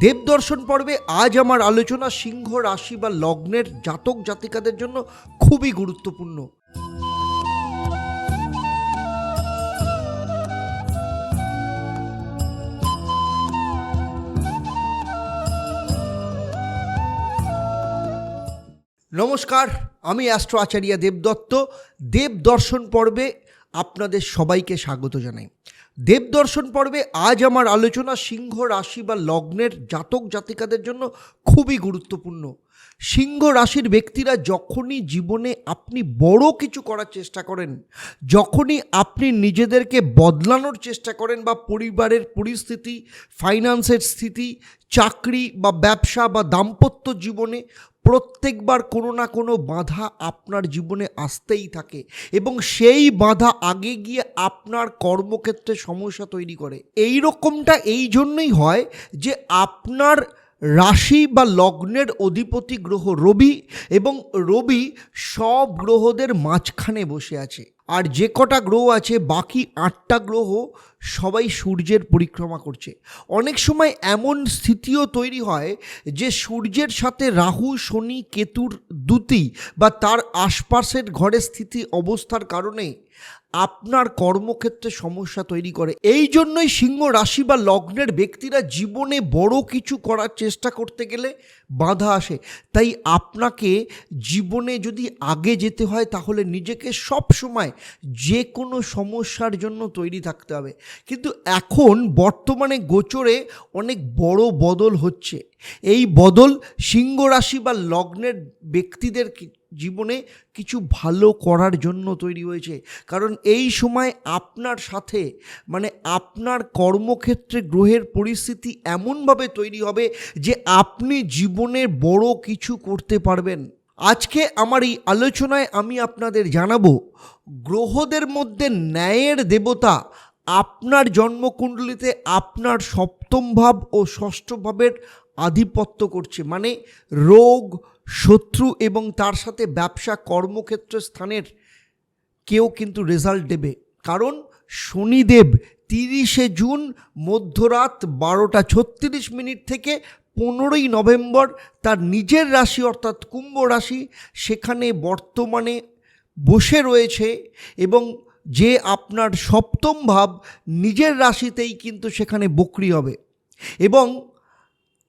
দেবদর্শন পর্বে আজ আমার আলোচনা সিংহ রাশি বা লগ্নের জাতক জাতিকাদের জন্য খুবই গুরুত্বপূর্ণ। নমস্কার, আমি অ্যাস্ট্রো আচার্য দেবদত্ত। দেবদর্শন পর্বে আপনাদের সবাইকে স্বাগত জানাই। দেবদর্শন পর্বে আজ আমার আলোচনা সিংহ রাশি বা লগ্নের জাতক জাতিকাদের জন্য খুবই গুরুত্বপূর্ণ। সিংহ রাশির ব্যক্তিরা যখনই জীবনে আপনি বড় কিছু করার চেষ্টা করেন, যখনই আপনি নিজেদেরকে বদলানোর চেষ্টা করেন বা পরিবারের পরিস্থিতি, ফাইন্যান্সের স্থিতি, চাকরি বা ব্যবসা বা দাম্পত্য জীবনে প্রত্যেকবার কোনো না কোনো বাধা আপনার জীবনে আসতেই থাকে এবং সেই বাধা আগে গিয়ে আপনার কর্মক্ষেত্রে সমস্যা তৈরি করে। এই রকমটা এই জন্যই হয় যে আপনার রাশি বা লগ্নের অধিপতি গ্রহ রবি এবং রবি সব গ্রহদের মাঝখানে বসে আছে। আর যে কটা গ্রহ আছে, বাকি আটটা গ্রহ সবাই সূর্যের পরিক্রমা করছে। অনেক সময় এমন স্থিতিও তৈরি হয় যে সূর্যের সাথে রাহু, শনি, কেতুর দুতি বা তার আশপাশের ঘরের স্থিতি, অবস্থার কারণে আপনার কর্মক্ষেত্রে সমস্যা তৈরি করে। এই জন্যই সিংহ রাশি বা লগ্নের ব্যক্তিরা জীবনে বড় কিছু করার চেষ্টা করতে গেলে বাধা আসে। তাই আপনাকে জীবনে যদি আগে যেতে হয়, তাহলে নিজেকে সব সময় যে কোনো সমস্যার জন্য তৈরি থাকতে হবে। কিন্তু এখন বর্তমানে গোচরে অনেক বড় বদল হচ্ছে। এই বদল সিংহ রাশি বা লগ্নের ব্যক্তিদের জীবনে কিছু ভালো করার জন্য তৈরি হয়েছে। কারণ এই সময় আপনার সাথে মানে আপনার কর্মক্ষেত্রে গ্রহের পরিস্থিতি এমনভাবে তৈরি হবে যে আপনি জীবনে বড় কিছু করতে পারবেন। আজকে আমার এই আলোচনায় আমি আপনাদের জানাব গ্রহদের মধ্যে ন্যায়ের দেবতা আপনার জন্মকুণ্ডলিতে আপনার সপ্তম ভাব ও ষষ্ঠ ভাবের আধিপত্য করছে। মানে রোগ, শত্রু এবং তার সাথে ব্যবসা, কর্মক্ষেত্র স্থানের কেউ কিন্তু রেজাল্ট দেবে। কারণ শনিদেব তিরিশে জুন মধ্যরাত বারোটা ছত্রিশ মিনিট থেকে পনেরোই নভেম্বর তার নিজের রাশি অর্থাৎ কুম্ভ রাশি, সেখানে বর্তমানে বসে রয়েছে এবং যে আপনার সপ্তম ভাব নিজের রাশিতেই কিন্তু সেখানে বকরি হবে। এবং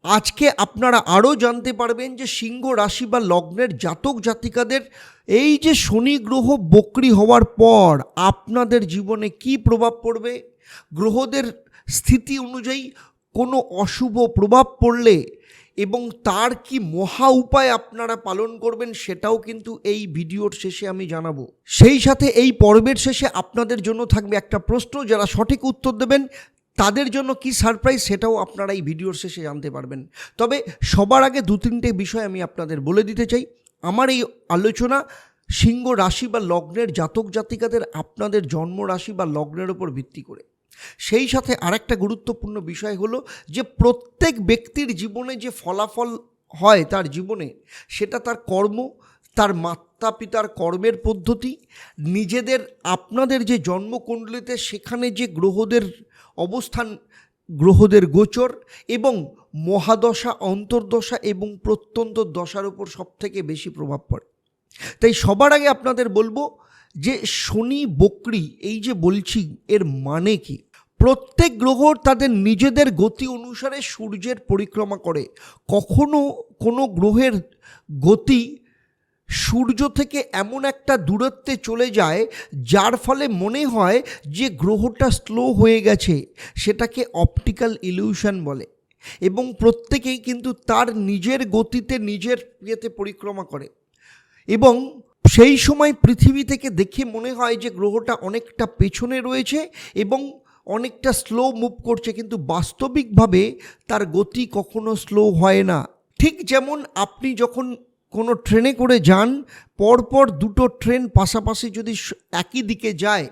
আজকে আপনারা আরও জানতে পারবেন যে সিংহ রাশি বা লগ্নের জাতক জাতিকাদের এই যে শনি গ্রহ বক্রি হওয়ার পর আপনাদের জীবনে কি প্রভাব পড়বে? গ্রহদের স্থিতি অনুযায়ী কোনো অশুভ প্রভাব পড়লে এবং তার কি মহা উপায় আপনারা পালন করবেন সেটাও কিন্তু এই ভিডিওর শেষে আমি জানাব। সেই সাথে এই পর্বের শেষে আপনাদের জন্য থাকবে একটা প্রশ্ন, যারা সঠিক উত্তর দেবেন, তাদের জন্য কি সারপ্রাইজ সেটাও আপনারা এই ভিডিওর শেষে জানতে পারবেন। তবে সবার আগে দু তিনটে বিষয় আমি আপনাদের বলে দিতে চাই। আমার এই আলোচনা সিংহ রাশি বা লগ্নের জাতক জাতিকাদের আপনাদের জন্ম রাশি বা লগ্নের ওপর ভিত্তি করে। সেই সাথে আরেকটা গুরুত্বপূর্ণ বিষয় হলো যে প্রত্যেক ব্যক্তির জীবনে যে ফলাফল হয় তার জীবনে, সেটা তার কর্ম, তার মাতা পিতার কর্মের পদ্ধতি, নিজেদের, আপনাদের যে জন্মকুণ্ডলিতে সেখানে যে গ্রহদের অবস্থান, গ্রহদের গোচর এবং মহাদশা, অন্তর্দশা এবং প্রত্যন্ত দশার উপর সবথেকে বেশি প্রভাব পড়ে। তাই সবার আগে আপনাদের বলব যে শনি বকরি, এই যে বলছি, এর মানে কি? প্রত্যেক গ্রহ তাদের নিজেদের গতি অনুসারে সূর্যের পরিক্রমা করে। কখনো কোনো গ্রহের গতি সূর্য থেকে এমন একটা দূরত্বে চলে যায়, যার ফলে মনে হয় যে গ্রহটা স্লো হয়ে গেছে, সেটাকে অপটিক্যাল ইলিউশন বলে। এবং প্রত্যেকেই কিন্তু তার নিজের গতিতে নিজের ইয়েতে পরিক্রমা করে। এবং সেই সময় পৃথিবী থেকে দেখে মনে হয় যে গ্রহটা অনেকটা পেছনে রয়েছে এবং অনেকটা স্লো মুভ করছে, কিন্তু বাস্তবিকভাবে তার গতি কখনো স্লো হয় না। ঠিক যেমন আপনি যখন কোনো ট্রেনে করে যান, পরপর দুটো ট্রেন পাশাপাশি যদি একই দিকে যায়,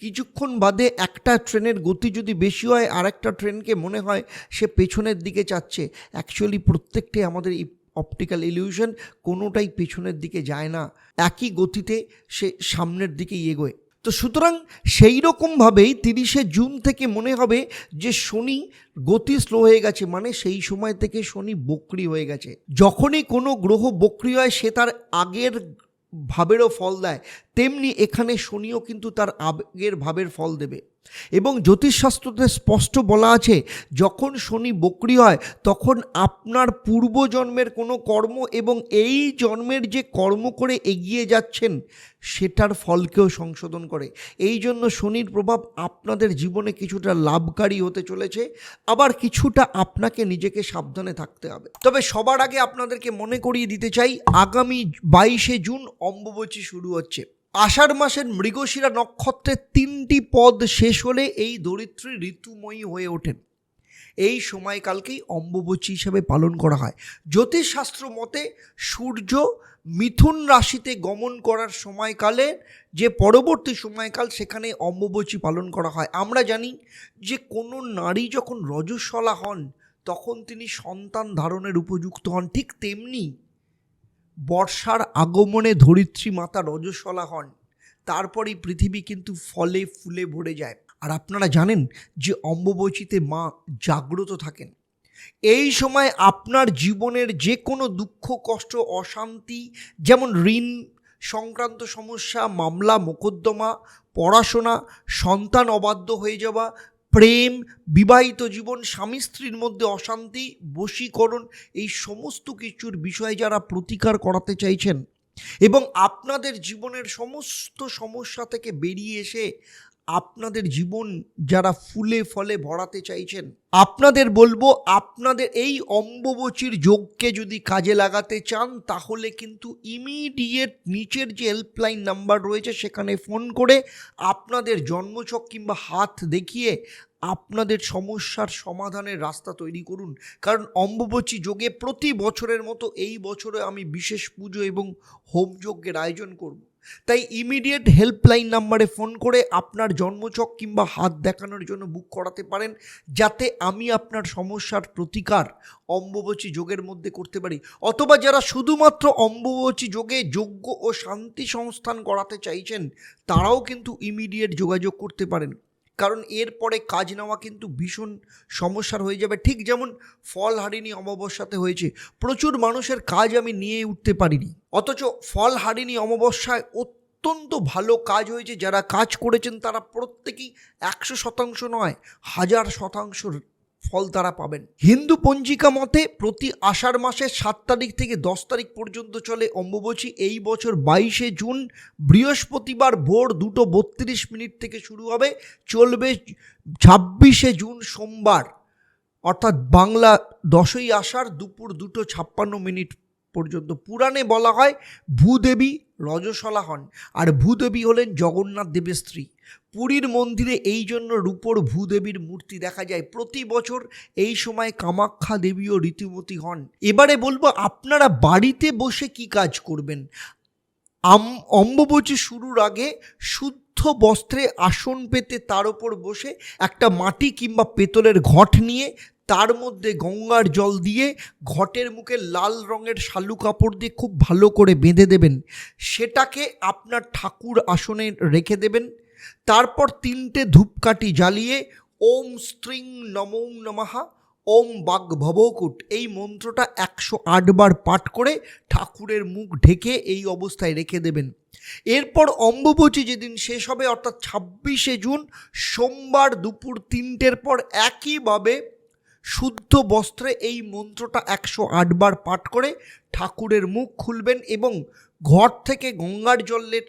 কিছুক্ষণ বাদে একটা ট্রেনের গতি যদি বেশি হয় আর একটা ট্রেনকে মনে হয় সে পেছনের দিকে যাচ্ছে। অ্যাকচুয়ালি প্রত্যেকটাই আমাদের অপটিক্যাল ইলিউশন কোনোটাই পেছনের দিকে যায় না, একই গতিতে সে সামনের দিকে এগোয়। তো সুতরাং সেই রকমভাবেই তিরিশে জুন থেকে মনে হবে যে শনি গতি স্লো হয়ে গেছে মানে সেই সময় থেকে শনি বক্রি হয়ে গেছে। যখনই কোনো গ্রহ বক্রি হয়, সে তার আগের ভাবেরও ফল দেয়। তেমনি এখানে শনিও কিন্তু তার আগের ভাবের ফল দেবে। এবং জ্যোতিষশাস্ত্রতে স্পষ্ট বলা আছে, যখন শনি বক্রি হয়, তখন আপনার পূর্বজন্মের কোনো কর্ম এবং এই জন্মের যে কর্ম করে এগিয়ে যাচ্ছেন, সেটার ফলকেও সংশোধন করে। এই জন্য শনির প্রভাব আপনাদের জীবনে কিছুটা লাভকারী হতে চলেছে, আবার কিছুটা আপনাকে নিজেকে সাবধানে থাকতে হবে। তবে সবার আগে আপনাদেরকে মনে করিয়ে দিতে চাই, আগামী বাইশে জুন অম্বুবচী শুরু হচ্ছে। আষাঢ় মাসের মৃগশিরা নক্ষত্রের তিনটি পদ শেষ হলে এই দরিদ্রী ঋতুময়ী হয়ে ওঠেন। এই সময়কালকেই অম্বুবচী হিসাবে পালন করা হয়। জ্যোতিষশাস্ত্র মতে, সূর্য মিথুন রাশিতে গমন করার সময়কালে, যে পরবর্তী সময়কাল সেখানে অম্বুবচী পালন করা হয়। আমরা জানি যে কোনো নারী যখন রজস্বলা হন, তখন তিনি সন্তান ধারণের উপযুক্ত হন। ঠিক তেমনি বর্ষার আগমনে ধরিত্রী মাতা রজস্বলা হন। তারপরেই পৃথিবী কিন্তু ফলে ফুলে ভরে যায়। আর আপনারা জানেন যে অম্বুবচীতে মা জাগ্রত থাকেন। এই সময় আপনার জীবনের যে কোনো দুঃখ, কষ্ট, অশান্তি, যেমন ঋণ সংক্রান্ত সমস্যা, মামলা, মোকদ্দমা, পড়াশোনা, সন্তান অবাধ্য হয়ে যাওয়া প্রেম, বিবাহিত জীবন, স্বামী স্ত্রীর মধ্যে অশান্তি, বশীকরণ, এই সমস্ত কিছুর বিষয়ে যারা প্রতিকার করাতে চাইছেন এবং আপনাদের জীবনের সমস্ত সমস্যা থেকে বেরিয়ে এসে আপনাদের জীবন যারা ফুলে ফলে ভরাতে চাইছেন, আপনাদের বলব আপনাদের এই অম্বুবচীর যোগকে যদি কাজে লাগাতে চান, তাহলে কিন্তু ইমিডিয়েট নিচের যে হেল্পলাইন নাম্বার রয়েছে, সেখানে ফোন করে আপনাদের জন্মছক কিংবা হাত দেখিয়ে আপনাদের সমস্যার সমাধানের রাস্তা তৈরি করুন। কারণ অম্বুবচী যোগে প্রতি বছরের মতো এই বছরে আমি বিশেষ পুজো এবং হোমযজ্ঞের আয়োজন করব। তাই ইমিডিয়েট হেল্পলাইন নাম্বারে ফোন করে আপনার জন্মচক কিংবা হাত দেখানোর জন্য বুক করাতে পারেন, যাতে আমি আপনার সমস্যার প্রতিকার অম্বুবচী যোগের মধ্যে করতে পারি। অথবা যারা শুধুমাত্র অম্বুবচী যোগে যোগ্য ও শান্তি সংস্থান করাতে চাইছেন, তারাও কিন্তু ইমিডিয়েট যোগাযোগ করতে পারেন। কারণ এরপরে কাজ নেওয়া কিন্তু ভীষণ সমস্যার হয়ে যাবে। ঠিক যেমন ফল হারিনি অমাবস্যাতে হয়েছে। প্রচুর মানুষের কাজ আমি নিয়ে উঠতে পারিনি। অথচ ফল হারিনি অমাবস্যায় অত্যন্ত ভালো কাজ হয়েছে। যারা কাজ করেছেন তারা প্রত্যেকেই একশো শতাংশ নয়, হাজার শতাংশ ফল তারা পাবেন। হিন্দু পঞ্জিকা মতে প্রতি আষাঢ় মাসের সাত তারিখ থেকে দশ তারিখ পর্যন্ত চলে অম্বুবচী। এই বছর বাইশে জুন বৃহস্পতিবার ভোর দুটো বত্রিশ মিনিট থেকে শুরু হবে। চলবে ছাব্বিশে জুন সোমবার। অর্থাৎ বাংলা দশই আষাঢ় দুপুর দুটো ছাপ্পান্ন মিনিট পর্যন্ত পুরাণে বলা হয় ভূদেবী রজসলা হন। আর ভূদেবী হলেন জগন্নাথ দেবের স্ত্রী। পুরীর মন্দিরে এই জন্য রূপর ভূদেবীর মূর্তি দেখা যায়। প্রতি বছর এই সময় কামাখ্যা দেবীও রীতিমতী হন। এবারে বলব, আপনারা বাড়িতে বসে কি কাজ করবেন? আম, অম্বুবচী শুরুর আগে শুদ্ধ বস্ত্রে আসন পেতে তার ওপর বসে একটা মাটি কিংবা পেতলের ঘট নিয়ে তার মধ্যে গঙ্গার জল দিয়ে ঘটের মুখে লাল রঙের শালু কাপড় দিয়ে খুব ভালো করে বেঁধে দেবেন। সেটাকে আপনার ঠাকুর আসনে রেখে দেবেন। তারপর তিনটে ধূপকাঠি জ্বালিয়ে ওম স্ত্রিং নমো নমাহা ওম বাগ ভবকুট এই মন্ত্রটা একশো আটবার পাঠ করে ঠাকুরের মুখ ঢেকে এই অবস্থায় রেখে দেবেন। এরপর অম্বুবচী যেদিন শেষ হবে, অর্থাৎ ছাব্বিশে জুন, সোমবার দুপুর তিনটের পর একইভাবে শুদ্ধ বস্ত্রে এই মন্ত্রটা একশো আটবার পাঠ করে ঠাকুরের মুখ খুলবেন এবং ঘর থেকে গঙ্গার জলের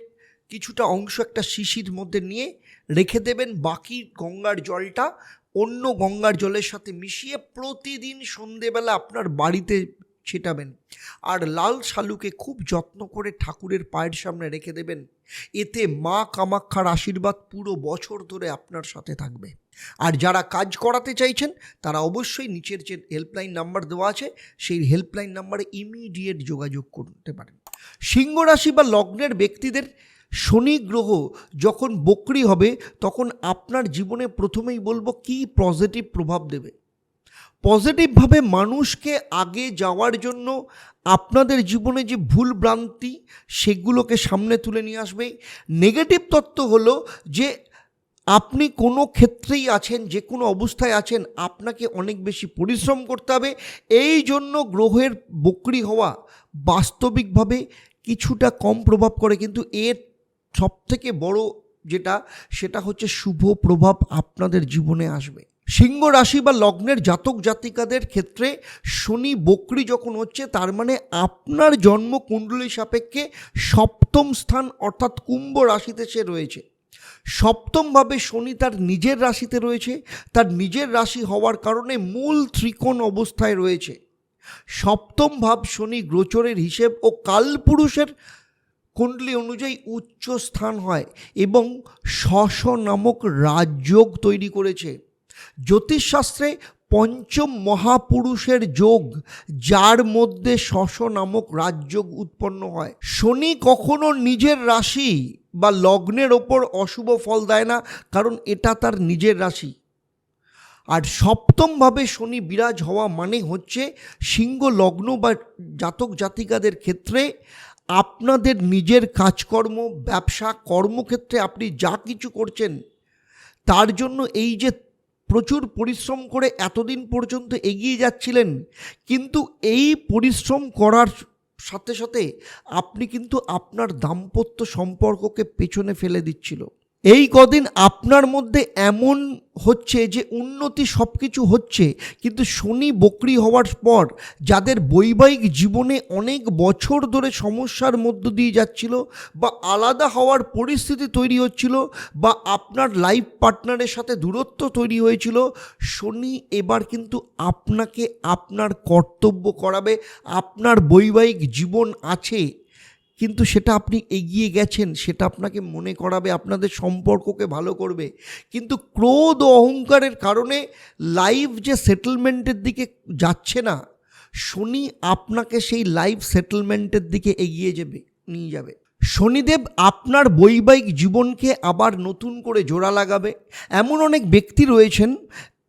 কিছুটা অংশ একটা শিশির মধ্যে নিয়ে রেখে দেবেন, বাকি গঙ্গার জলটা অন্য গঙ্গার জলের সাথে মিশিয়ে প্রতিদিন সন্ধেবেলা আপনার বাড়িতে ছেটাবেন। আর লাল শালুকে খুব যত্ন করে ঠাকুরের পায়ের সামনে রেখে দেবেন। এতে মা কামাক্ষার আশীর্বাদ পুরো বছর ধরে আপনার সাথে থাকবে। আর যারা কাজ করাতে চাইছেন, তারা অবশ্যই নিচের যে হেল্পলাইন নাম্বার দেওয়া আছে, সেই হেল্পলাইন নাম্বারে ইমিডিয়েট যোগাযোগ করতে পারেন। সিংহ রাশি বা লগ্নের ব্যক্তিদের শনি গ্রহ যখন বকরি হবে, তখন আপনার জীবনে প্রথমেই বলব কি পজিটিভ প্রভাব দেবে। পজিটিভভাবে মানুষকে আগে যাওয়ার জন্য আপনাদের জীবনে যে ভুল ভ্রান্তি, সেগুলোকে সামনে তুলে নিয়ে আসবে। নেগেটিভ তত্ত্ব হলো যে আপনি কোনো ক্ষেত্রেই আছেন, যে কোনো অবস্থায় আছেন, আপনাকে অনেক বেশি পরিশ্রম করতে হবে। এই জন্য গ্রহের বকরি হওয়া বাস্তবিকভাবে কিছুটা কম প্রভাব করে, কিন্তু এর সবথেকে বড় যেটা, সেটা হচ্ছে শুভ প্রভাব আপনাদের জীবনে আসবে। সিংহ রাশি বা লগ্নের জাতক জাতিকাদের ক্ষেত্রে শনি বকরি যখন হচ্ছে, তার মানে আপনার জন্ম কুণ্ডলী সাপেক্ষে সপ্তম স্থান অর্থাৎ কুম্ভ রাশিতে সে রয়েছে। সপ্তমভাবে শনি তার নিজের রাশিতে রয়েছে, তার নিজের রাশি হওয়ার কারণে মূল ত্রিকোণ অবস্থায় রয়েছে। সপ্তম ভাব শনি গ্রোচরের হিসেব ও কালপুরুষের কুণ্ডলি অনুযায়ী উচ্চ স্থান হয় এবং শশ নামক রাজযোগ তৈরি করেছে। জ্যোতিষশাস্ত্রে পঞ্চম মহাপুরুষের যোগ, যার মধ্যে শশ নামক রাজযোগ উৎপন্ন হয়। শনি কখনো নিজের রাশি বা লগ্নের ওপর অশুভ ফল দেয় না, কারণ এটা তার নিজের রাশি। আর সপ্তমভাবে শনি বিরাজ হওয়া মানে হচ্ছে সিংহ, লগ্ন বা জাতক জাতিকাদের ক্ষেত্রে আপনাদের নিজের কাজকর্ম, ব্যবসা, কর্মক্ষেত্রে আপনি যা কিছু করছেন, তার জন্য এই যে প্রচুর পরিশ্রম করে এতদিন পর্যন্ত এগিয়ে যাচ্ছিলেন, কিন্তু এই পরিশ্রম করার সাথে সাথে আপনি কিন্তু আপনার দাম্পত্য সম্পর্ককে পেছনে ফেলে দিচ্ছিল। এই কদিন আপনার মধ্যে এমন হচ্ছে যে উন্নতি সব কিছু হচ্ছে, কিন্তু শনি বকরি হওয়ার পর যাদের বৈবাহিক জীবনে অনেক বছর ধরে সমস্যার মধ্য দিয়ে যাচ্ছিল বা আলাদা হওয়ার পরিস্থিতি তৈরি হচ্ছিল বা আপনার লাইফ পার্টনারের সাথে দূরত্ব তৈরি হয়েছিল, শনি এবার কিন্তু আপনাকে আপনার কর্তব্য করাবে, আপনার বৈবাহিক জীবন আছে কিন্তু সেটা আপনি এগিয়ে গেছেন, সেটা আপনাকে মনে করাবে, আপনাদের সম্পর্ককে ভালো করবে। কিন্তু ক্রোধ ও অহংকারের কারণে লাইফ যে সেটেলমেন্টের দিকে যাচ্ছে না, শনি আপনাকে সেই লাইফ সেটেলমেন্টের দিকে এগিয়ে যাবে, নিয়ে যাবে। শনিদেব আপনার বৈবাহিক জীবনকে আবার নতুন করে জোড়া লাগাবে। এমন অনেক ব্যক্তি রয়েছেন,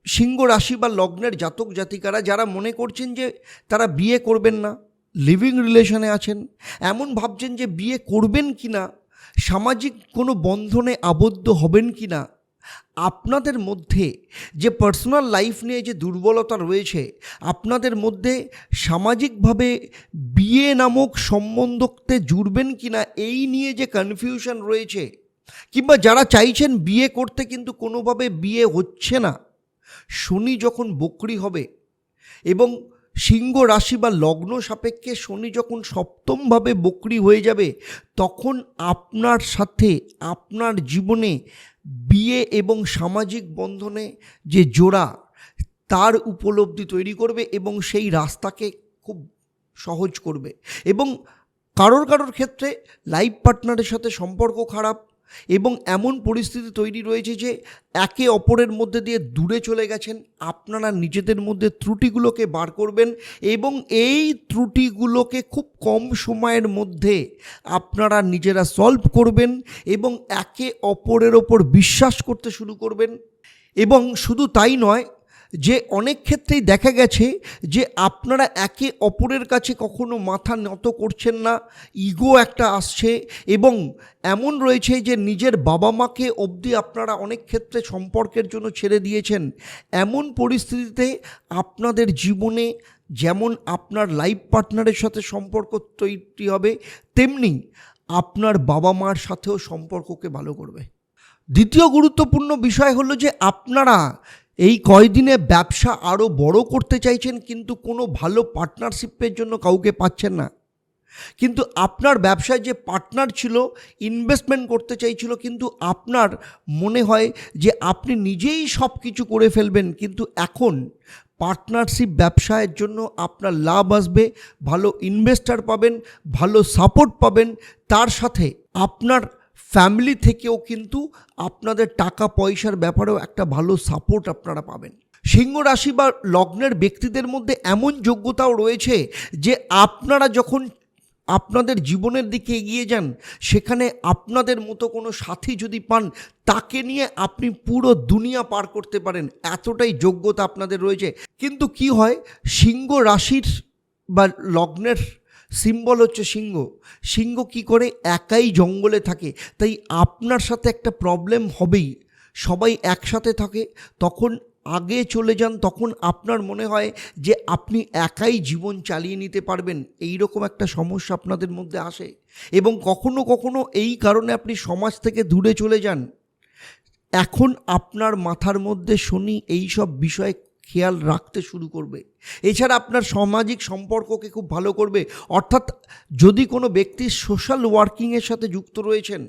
সিংহ রাশি বা লগ্নের জাতক জাতিকারা, যারা মনে করছেন যে তারা বিয়ে করবেন না। লিভিং রিলেশনে আছেন, এমন ভাবছেন যে বিয়ে করবেন কি না সামাজিক কোনো বন্ধনে আবদ্ধ হবেন কি না আপনাদের মধ্যে যে পার্সোনাল লাইফ নিয়ে যে দুর্বলতা রয়েছে, আপনাদের মধ্যে সামাজিকভাবে বিয়ে নামক সম্বন্ধতে জুড়বেন কি না এই নিয়ে যে কনফিউশন রয়েছে, কিংবা যারা চাইছেন বিয়ে করতে কিন্তু কোনোভাবে বিয়ে হচ্ছে না, শনি যখন বকরি হবে, এবং সিংহ রাশি বা লগ্ন সাপেক্ষে শনি যখন সপ্তমভাবে বকরি হয়ে যাবে, তখন আপনার সাথে আপনার জীবনে বিয়ে এবং সামাজিক বন্ধনে যে জোড়া, তার উপলব্ধি তৈরি করবে এবং সেই রাস্তাকে খুব সহজ করবে। এবং কারোর কারোর ক্ষেত্রে লাইফ পার্টনারের সাথে সম্পর্ক খারাপ এবং এমন পরিস্থিতি তৈরি রয়েছে যে একে অপরের মধ্যে দিয়ে দূরে চলে গেছেন। আপনারা নিজেদের মধ্যে ত্রুটিগুলোকে বার করবেন এবং এই ত্রুটিগুলোকে খুব কম সময়ের মধ্যে আপনারা নিজেরা সলভ করবেন এবং একে অপরের ওপর বিশ্বাস করতে শুরু করবেন। এবং শুধু তাই নয় যে অনেক ক্ষেত্রেই দেখা গেছে যে আপনারা একে অপরের কাছে কখনো মাথা নত করছেন না, ইগো একটা আসছে এবং এমন রয়েছে যে নিজের বাবা মাকে অবধি আপনারা অনেক ক্ষেত্রে সম্পর্কের জন্য ছেড়ে দিয়েছেন। এমন পরিস্থিতিতে আপনাদের জীবনে যেমন আপনার লাইফ পার্টনারের সাথে সম্পর্ক তৈরি হবে, তেমনি আপনার বাবা মার সাথেও সম্পর্ককে ভালো করবে। দ্বিতীয় গুরুত্বপূর্ণ বিষয় হলো যে আপনারা এই কয়দিনে ব্যবসা আরও বড় করতে চাইছেন, কিন্তু কোনো ভালো পার্টনারশিপের জন্য কাউকে পাচ্ছেন না। কিন্তু আপনার ব্যবসায় যে পার্টনার ছিল, ইনভেস্টমেন্ট করতে চাইছিল, কিন্তু আপনার মনে হয় যে আপনি নিজেই সব কিছু করে ফেলবেন, কিন্তু এখন পার্টনারশিপ ব্যবসায়ের জন্য আপনার লাভ আসবে, ভালো ইনভেস্টার পাবেন, ভালো সাপোর্ট পাবেন, তার সাথে আপনার ফ্যামিলি থেকেও কিন্তু আপনাদের টাকা পয়সার ব্যাপারেও একটা ভালো সাপোর্ট আপনারা পাবেন। সিংহ রাশি বা লগ্নের ব্যক্তিদের মধ্যে এমন যোগ্যতাও রয়েছে যে আপনারা যখন আপনাদের জীবনের দিকে এগিয়ে যান, সেখানে আপনাদের মতো কোনো সাথী যদি পান, তাকে নিয়ে আপনি পুরো দুনিয়া পার করতে পারেন। এতটাই যোগ্যতা আপনাদের রয়েছে। কিন্তু কি হয়? সিংহ রাশির বা লগ্নের সিম্বল হচ্ছে সিংহ। সিংহ কি করে? একাই জঙ্গলে থাকে। তাই আপনার সাথে একটা প্রবলেম হবেই। সবাই একসাথে থাকে। তখন আগে চলে যান। তখন আপনার মনে হয় যে আপনি একাই জীবন চালিয়ে নিতে পারবেন। এই রকম একটা সমস্যা আপনাদের মধ্যে আসে। এবং কখনো কখনো এই কারণে আপনি সমাজ থেকে দূরে চলে যান। এখন আপনার মাথার মধ্যে শনি, এই সব বিষয়ে খেয়াল রাখতে শুরু করবে। এছাড়া আপনার সামাজিক সম্পর্ককে খুব ভালো করবে। অর্থাৎ যদি কোনো ব্যক্তি সোশ্যাল ওয়ার্কিংয়ের সাথে যুক্ত রয়েছেন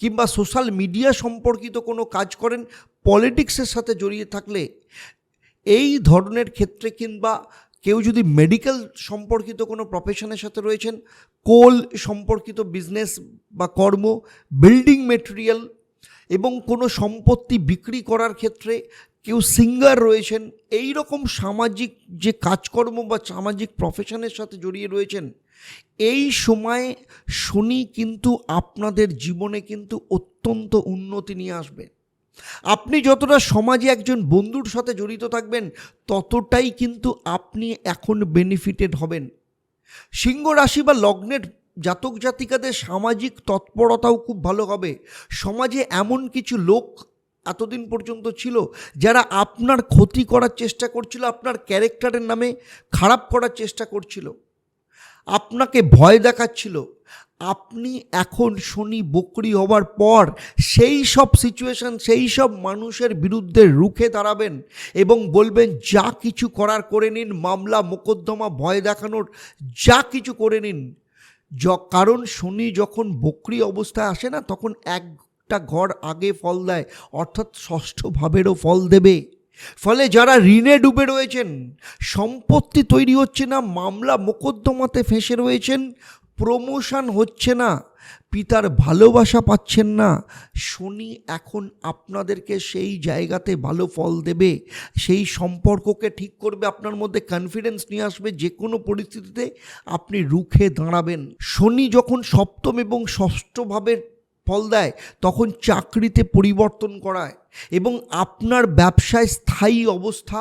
কিংবা সোশ্যাল মিডিয়া সম্পর্কিত কোনো কাজ করেন, পলিটিক্সের সাথে জড়িয়ে থাকলে এই ধরনের ক্ষেত্রে কিংবা কেউ যদি মেডিকেল সম্পর্কিত কোনো প্রফেশনের সাথে রয়েছেন, কোল সম্পর্কিত বিজনেস বা কর্ম বিল্ডিং মেটেরিয়াল এবং কোনো সম্পত্তি বিক্রি করার ক্ষেত্রে কেউ সিঙ্গার রয়েছেন এই রকম সামাজিক যে কাজকর্ম বা সামাজিক প্রফেশনের সাথে জড়িয়ে রয়েছেন, এই সময়ে শনি কিন্তু আপনাদের জীবনে কিন্তু অত্যন্ত উন্নতি নিয়ে আসবে। আপনি যতটা সমাজে একজন বন্ধুর সাথে জড়িত থাকবেন, ততটাই কিন্তু আপনি এখন বেনিফিটেড হবেন। সিংহ রাশি বা লগ্নের জাতক জাতিকাদের সামাজিক তৎপরতাও খুব ভালো হবে। সমাজে এমন কিছু লোক এতদিন পর্যন্ত ছিল, যারা আপনার ক্ষতি করার চেষ্টা করছিল, আপনার ক্যারেক্টারের নামে খারাপ করার চেষ্টা করছিল, আপনাকে ভয় দেখাচ্ছিল, আপনি এখন শনি বকরি হবার পর সেই সব সিচুয়েশন সেই সব মানুষের বিরুদ্ধে রুখে দাঁড়াবেন এবং বলবেন, যা কিছু করার করে নিন, মামলা, মোকদ্দমা, ভয় দেখানোর, যা কিছু করে নিন। য, কারণ শনি যখন বকরি অবস্থায় আসে না, তখন একটা ঘর আগে ফল দেয়, অর্থাৎ ষষ্ঠ ভাবেরও ফল দেবে। ফলে যারা ঋণে ডুবে রয়েছেন, সম্পত্তি তৈরি হচ্ছে না, মামলা মোকদ্দমাতে ফেঁসে রয়েছেন, প্রমোশন হচ্ছে না, পিতার ভালোবাসা পাচ্ছেন না। শনি এখন আপনাদেরকে সেই জায়গাতে ভালো ফল দেবে, সেই সম্পর্ককে ঠিক করবে, আপনার মধ্যে কনফিডেন্স নিয়ে আসবে যে কোনো পরিস্থিতিতে আপনি রুখে দাঁড়াবেন। শনি যখন সপ্তম এবং ষষ্ঠ ভাবের ফল দেয়, তখন চাকরিতে পরিবর্তন করায় এবং আপনার ব্যবসায় স্থায়ী অবস্থা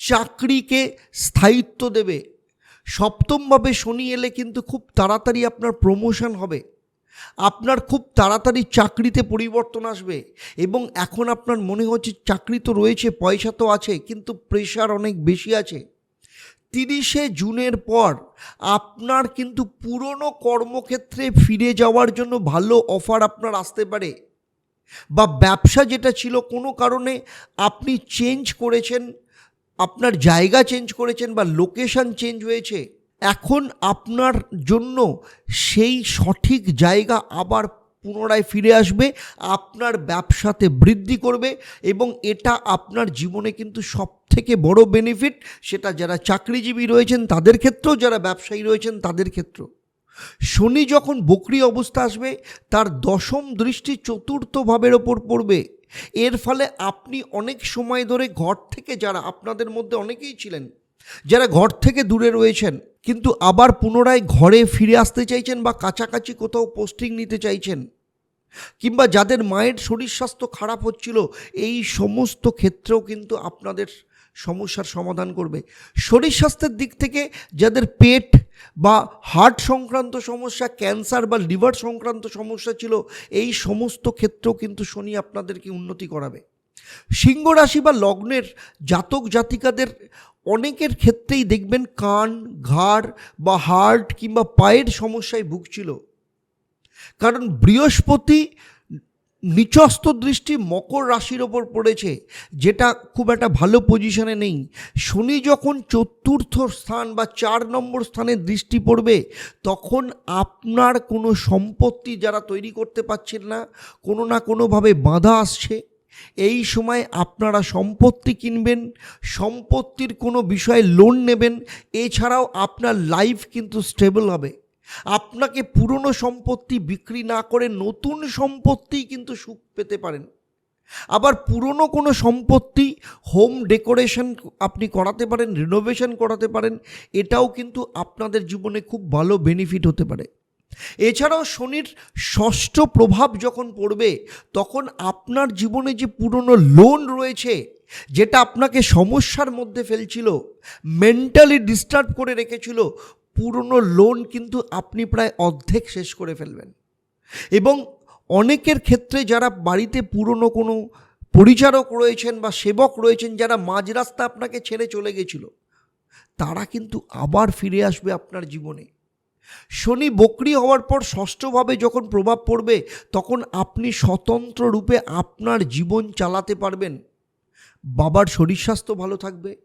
চাকরিকে স্থায়িত্ব দেবে। সপ্তমভাবে শনি এলে কিন্তু খুব তাড়াতাড়ি আপনার প্রমোশন হবে। আপনার খুব তাড়াতাড়ি চাকরিতে পরিবর্তন আসবে এবং এখন আপনার মনে হচ্ছে চাকরি তো রয়েছে, পয়সা তো আছে, কিন্তু প্রেশার অনেক বেশি আছে। তিরিশে জুনের পর আপনার কিন্তু পুরনো কর্মক্ষেত্রে ফিরে যাওয়ার জন্য ভালো অফার আপনার আসতে পারে। বা ব্যবসা যেটা ছিল কোনো কারণে আপনি চেঞ্জ করেছেন, আপনার জায়গা চেঞ্জ করেছেন বা লোকেশন চেঞ্জ হয়েছে, এখন আপনার জন্য সেই সঠিক জায়গা আবার পুনরায় ফিরে আসবে, আপনার ব্যবসাতে বৃদ্ধি করবে এবং এটা আপনার জীবনে কিন্তু সব থেকে বড় বেনিফিট সেটা যারা চাকরিজীবী রয়েছেন তাদের ক্ষেত্রেও, যারা ব্যবসায়ী রয়েছেন তাদের ক্ষেত্রেও। শনি যখন বকরি অবস্থা আসবে, তার দশম দৃষ্টি চতুর্থ ভাবের ওপর পড়বে। এর ফলে আপনি অনেক সময় ধরে ঘর থেকে যারা, আপনাদের মধ্যে অনেকেই ছিলেন, যারা ঘর থেকে দূরে রয়েছেন, কিন্তু আবার পুনরায় ঘরে ফিরে আসতে চাইছেন বা কাছাকাছি কোথাও পোস্টিং নিতে চাইছেন কিংবা যাদের মায়ের শরীর স্বাস্থ্য খারাপ হচ্ছিল, এই সমস্ত ক্ষেত্রেও কিন্তু আপনাদের সমস্যার সমাধান করবে। শরীর স্বাস্থ্যের দিক থেকে যাদের পেট বা হার্ট সংক্রান্ত সমস্যা, ক্যান্সার বা লিভার সংক্রান্ত সমস্যা ছিল, এই সমস্ত ক্ষেত্রেও কিন্তু শনি আপনাদেরকে উন্নতি করাবে। সিংহ রাশি বা লগ্নের জাতক জাতিকাদের অনেকের ক্ষেত্রেই দেখবেন কান, ঘাড় বা হার্ট কিংবা পায়ের সমস্যায় ভুগছিল। কারণ বৃহস্পতি নিচস্ত দৃষ্টি মকর রাশির ওপর পড়েছে, যেটা খুব একটা ভালো পজিশনে নেই। শনি যখন চতুর্থ স্থান বা চার নম্বর স্থানে দৃষ্টি পড়বে, তখন আপনার কোনো সম্পত্তি যারা তৈরি করতে পারছেন না, কোনো না কোনোভাবে বাধা আসছে। এই সময় আপনারা সম্পত্তি কিনবেন, সম্পত্তির কোনো বিষয়ে লোন নেবেন, এছাড়াও আপনার লাইফ কিন্তু স্টেবল হবে। আপনাকে পুরনো সম্পত্তি বিক্রি না করে নতুন সম্পত্তি কিন্তু সুখ পেতে পারেন। আবার পুরনো কোনো সম্পত্তি হোম ডেকোরেশন আপনি করাতে পারেন রিনোভেশন করাতে পারেন, এটাও কিন্তু আপনাদের জীবনে খুব ভালো বেনিফিট হতে পারে। এছাড়াও শনির ষষ্ঠ প্রভাব যখন পড়বে, তখন আপনার জীবনে যে পুরনো লোন রয়েছে, যেটা আপনাকে সমস্যার মধ্যে ফেলছিল মেন্টালি ডিস্টার্ব করে রেখেছিল পুরনো লোন কিন্তু আপনি প্রায় অর্ধেক শেষ করে ফেলবেন। এবং অনেকের ক্ষেত্রে যারা বাড়িতে পুরনো কোনো পরিচারক রয়েছেন বা সেবক রয়েছেন, যারা মাঝ রাস্তা আপনাকে ছেড়ে চলে গেছিল, তারা কিন্তু আবার ফিরে আসবে আপনার জীবনে। শনি বকরি হওয়ার পর ষষ্ঠভাবে যখন প্রভাব পড়বে, তখন আপনি স্বতন্ত্র রূপে আপনার জীবন চালাতে পারবেন। বাবার শরীর স্বাস্থ্য ভালো থাকবে।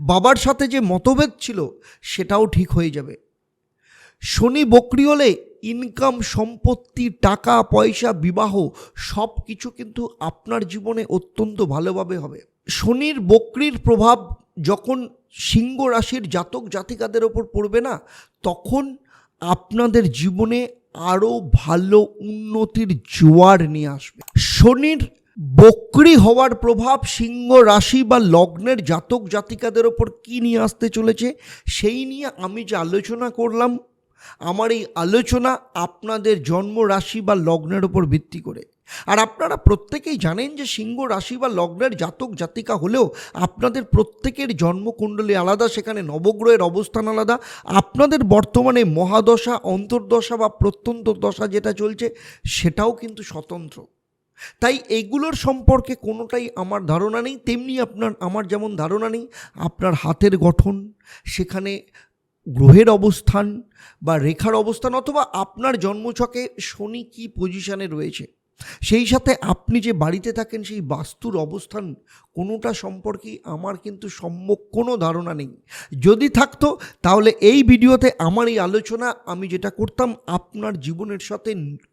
বাবার সাথে যে মতভেদ ছিল, সেটাও ঠিক হয়ে যাবে। শনি বকরি হলে ইনকাম সম্পত্তি, টাকা, পয়সা, বিবাহ সব কিছু কিন্তু আপনার জীবনে অত্যন্ত ভালোভাবে হবে। শনির বকরির প্রভাব যখন সিংহ রাশির জাতক জাতিকাদের ওপর পড়বে না, তখন আপনাদের জীবনে আরও ভালো উন্নতির জোয়ার নিয়ে আসবে। শনির বকরি হওয়ার প্রভাব সিংহ রাশি বা লগ্নের জাতক জাতিকাদের ওপর কী নিয়ে আসতে চলেছে, সেই নিয়ে আমি যে আলোচনা করলাম, আমার এই আলোচনা আপনাদের জন্ম রাশি বা লগ্নের ওপর ভিত্তি করে। আর আপনারা প্রত্যেকেই জানেন যে সিংহ রাশি বা লগ্নের জাতক জাতিকা হলেও আপনাদের প্রত্যেকের জন্মকুণ্ডলী আলাদা, সেখানে নবগ্রহের অবস্থান আলাদা। আপনাদের বর্তমানে মহাদশা, অন্তর্দশা বা প্রত্যন্ত দশা যেটা চলছে, সেটাও কিন্তু স্বতন্ত্র। তাই এগুলোর সম্পর্কে কোনোটাই আমার ধারণা নেই, তেমনি আপনার, আমার যেমন ধারণা নেই, আপনার হাতের গঠন, সেখানে গ্রহের অবস্থান বা রেখার অবস্থান অথবা আপনার জন্মছকে শনি কী পজিশানে রয়েছে। সেই সাথে আপনি যে বাড়িতে থাকেন, সেই বাস্তুর অবস্থান কোনোটা সম্পর্কে আমার কিন্তু সম্যক কোনো ধারণা নেই। যদি থাকতো, তাহলে এই ভিডিওতে আমার এই আলোচনা আমি যেটা করতাম, আপনার জীবনের সাথে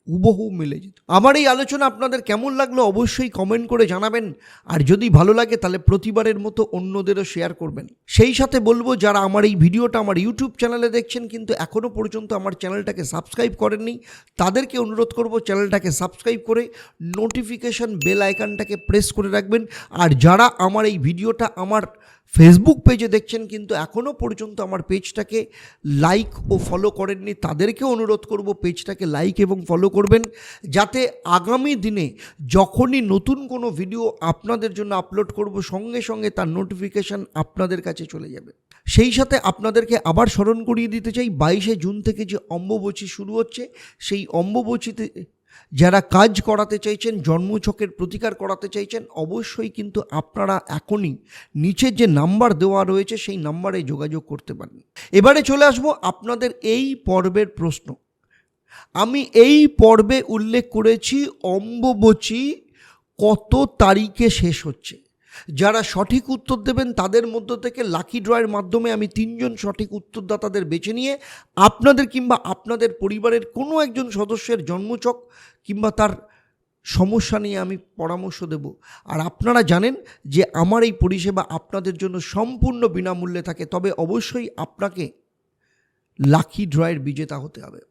হুবহু মিলে যেত। আমার এই আলোচনা আপনাদের কেমন লাগল অবশ্যই কমেন্ট করে জানাবেন। আর যদি ভালো লাগে, তাহলে প্রতিবারের মতো অন্যদেরও শেয়ার করবেন। সেই সাথে বলব, যারা আমার এই ভিডিওটা আমার ইউটিউব চ্যানেলে দেখছেন, কিন্তু এখনও পর্যন্ত আমার চ্যানেলটাকে সাবস্ক্রাইব করেননি, তাদেরকে অনুরোধ করব চ্যানেলটাকে সাবস্ক্রাইব করে নোটিফিকেশন বেল আইকনটাকে প্রেস করে রাখবেন। আর যারা আমার এই ভিডিওটা আমার ফেসবুক পেজে দেখছেন, কিন্তু এখনও পর্যন্ত আমার পেজটাকে লাইক ও ফলো করেননি, তাদেরকেও অনুরোধ করব পেজটাকে লাইক এবং ফলো করবেন, যাতে আগামী দিনে যখনই নতুন কোনো ভিডিও আপনাদের জন্য আপলোড করব, সঙ্গে সঙ্গে তার নোটিফিকেশান আপনাদের কাছে চলে যাবে। সেই সাথে আপনাদেরকে আবার স্মরণ করিয়ে দিতে চাই, বাইশে জুন থেকে যে অম্বুবচী শুরু হচ্ছে, সেই অম্বুবচীতে যারা কাজ করাতে চাইছেন জন্মছকের প্রতিকার করাতে চাইছেন, অবশ্যই কিন্তু আপনারা এখনই নিচের যে নাম্বার দেওয়া রয়েছে, সেই নাম্বারে যোগাযোগ করতে পারেন। এবারে চলে আসব আপনাদের এই পর্বের প্রশ্ন। আমি এই পর্বে উল্লেখ করেছি, অম্বুবচী কত তারিখে শেষ হচ্ছে? যারা সঠিক উত্তর দেবেন, তাদের মধ্য থেকে লাকি ড্রয়ের মাধ্যমে আমি তিনজন সঠিক উত্তরদাতাদের বেছে নিয়ে আপনাদের কিংবা আপনাদের পরিবারের কোনো একজন সদস্যের জন্মচক কিংবা তার সমস্যা নিয়ে আমি পরামর্শ দেব। আর আপনারা জানেন যে আমার এই পরিষেবা আপনাদের জন্য সম্পূর্ণ বিনামূল্যে থাকে, তবে অবশ্যই আপনাকে লাকি ড্রয়ের বিজেতা হতে হবে।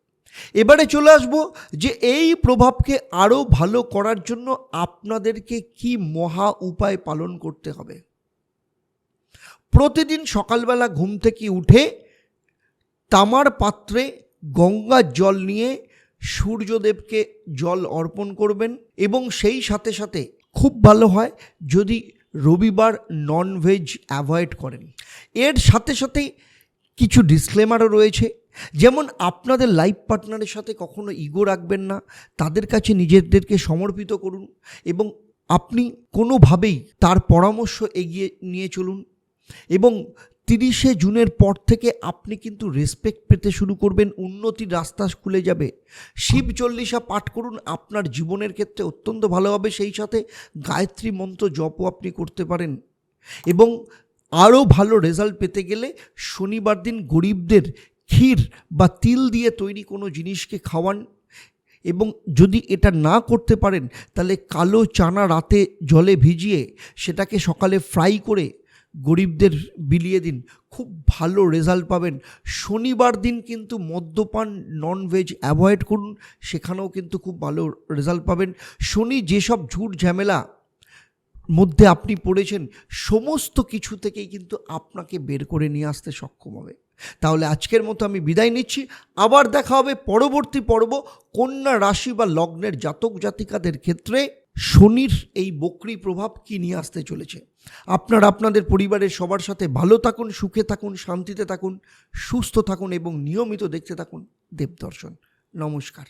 এবারে চলে আসব যে এই প্রভাবকে আরও ভালো করার জন্য আপনাদেরকে কি মহা উপায় পালন করতে হবে। প্রতিদিন সকালবেলা ঘুম থেকে উঠে তামার পাত্রে গঙ্গার জল নিয়ে সূর্যদেবকে জল অর্পণ করবেন এবং সেই সাথে সাথে খুব ভালো হয় যদি রবিবার ননভেজ অ্যাভয়েড করেন। এর সাথে সাথে কিছু ডিসক্লেমারও রয়েছে। যেমন আপনাদের লাইফ পার্টনারের সাথে কখনো ইগো রাখবেন না, তাদের কাছে নিজেদেরকে সমর্পিত করুন এবং আপনি কোনোভাবেই তার পরামর্শ এগিয়ে নিয়ে চলুন এবং তিরিশে জুনের পর থেকে আপনি কিন্তু রেসপেক্ট পেতে শুরু করবেন উন্নতির রাস্তা খুলে যাবে। শিব চল্লিশা পাঠ করুন, আপনার জীবনের ক্ষেত্রে অত্যন্ত ভালো হবে, সেই সাথে গায়ত্রী মন্ত্র জপও আপনি করতে পারেন এবং আরও ভালো রেজাল্ট পেতে গেলে শনিবার দিন গরিবদের ক্ষীর বা তিল দিয়ে তৈরি কোনো জিনিসকে খাওয়ান এবং যদি এটা না করতে পারেন, তাহলে কালো চানা রাতে জলে ভিজিয়ে সেটাকে সকালে ফ্রাই করে গরিবদের বিলিয়ে দিন। খুব ভালো রেজাল্ট পাবেন। শনিবার দিন কিন্তু মদ্যপান ননভেজ অ্যাভয়েড করুন, সেখানেও কিন্তু খুব ভালো রেজাল্ট পাবেন। শনি যেসব ঝুট ঝামেলা মধ্যে আপনি পড়েছেন, সমস্ত কিছু থেকেই কিন্তু আপনাকে বের করে নিয়ে আসতে সক্ষম হবে। তাহলে আজকের মতো আমি বিদায় নিচ্ছি। আবার দেখা হবে পরবর্তী পর্ব কন্যা রাশি বা লগ্নের জাতক জাতিকাদের ক্ষেত্রে। শনির এই বকরি প্রভাব কি নিয়ে আসতে চলেছে? আপনার আপনাদের পরিবারের সবার সাথে ভালো থাকুন, সুখে থাকুন, শান্তিতে থাকুন, সুস্থ থাকুন এবং নিয়মিত দেখতে থাকুন দেবদর্শন। নমস্কার।